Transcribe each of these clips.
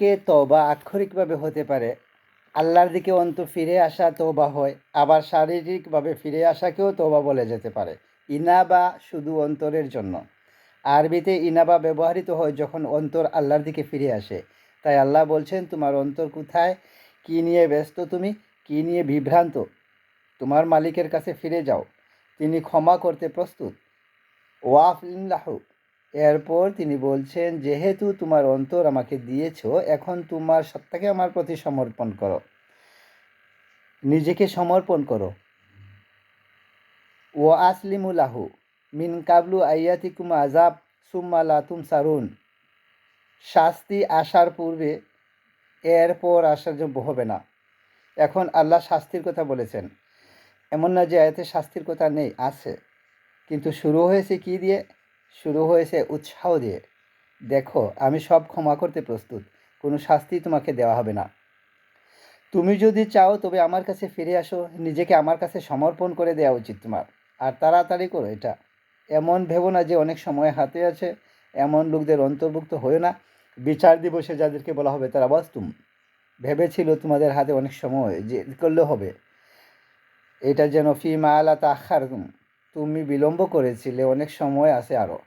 বাক্যে তবা আক্ষরিকভাবে হতে পারে। আল্লাহর দিকে অন্তর ফিরে আসা তৌবা হয়, আবার শারীরিকভাবে ফিরে আসাকেও তৌবা বলে যেতে পারে। ইনাবা শুধু অন্তরের জন্য। আরবিতে ইনাবা ব্যবহৃত হয় যখন অন্তর আল্লাহর দিকে ফিরে আসে। তাই আল্লাহ বলছেন, তোমার অন্তর কোথায়? কী নিয়ে ব্যস্ত তুমি? কী নিয়ে বিভ্রান্ত? তোমার মালিকের কাছে ফিরে যাও। তিনি ক্ষমা করতে প্রস্তুত। ওয়াফিল্লাহু এরপর তিনি বলছেন, যেহেতু তোমার অন্তর আমাকে দিয়েছ, এখন তোমার সত্তাকে আমার প্রতি সমর্পণ করো। নিজেকে সমর্পণ করো। ও আসলিমুলাহু মিন কাবলু আয়াতিকুম আজাব সুম্মা লাতুম সারুন শাস্তি আসার পূর্বে, এরপর জন্য হবে না। এখন আল্লাহ শাস্তির কথা বলেছেন। এমন না যে আয়াতে শাস্তির কথা নেই, আছে। কিন্তু শুরু হয়েছে কি দিয়ে? শুরু হয়েছে উৎসাহ দিয়ে। দেখো, আমি সব ক্ষমা করতে প্রস্তুত, কোনো শাস্তি তোমাকে দেওয়া হবে না। তুমি যদি চাও, তবে আমার কাছে ফিরে আসো, নিজেকে আমার কাছে সমর্পণ করে দেওয়া উচিত তোমার, আর তাড়াতাড়ি করো এটা। এমন ভেবো না যে অনেক সময় হাতে আছে, এমন লোকদের অন্তর্ভুক্ত হয়ে না। বিচার দিবসে যাদেরকে বলা হবে, তারা বাস্তুম ভেবেছিল তোমাদের হাতে অনেক সময় যে করলে হবে। এটা যেন ফি মায়ালা তাখার তুমি বিলম্ব করেছিলে, অনেক সময় আছে আরও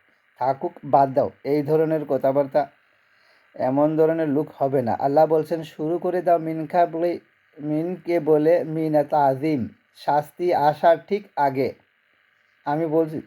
থাকুক, বাদ দাও, এই ধরনের কথাবার্তা এমন ধরনের লুক হবে না। আল্লাহ বলছেন, শুরু করে দাও মিনখা বলে, মিনকে বলে মিনা তাজিম শাস্তি আসার ঠিক আগে। আমি বলছি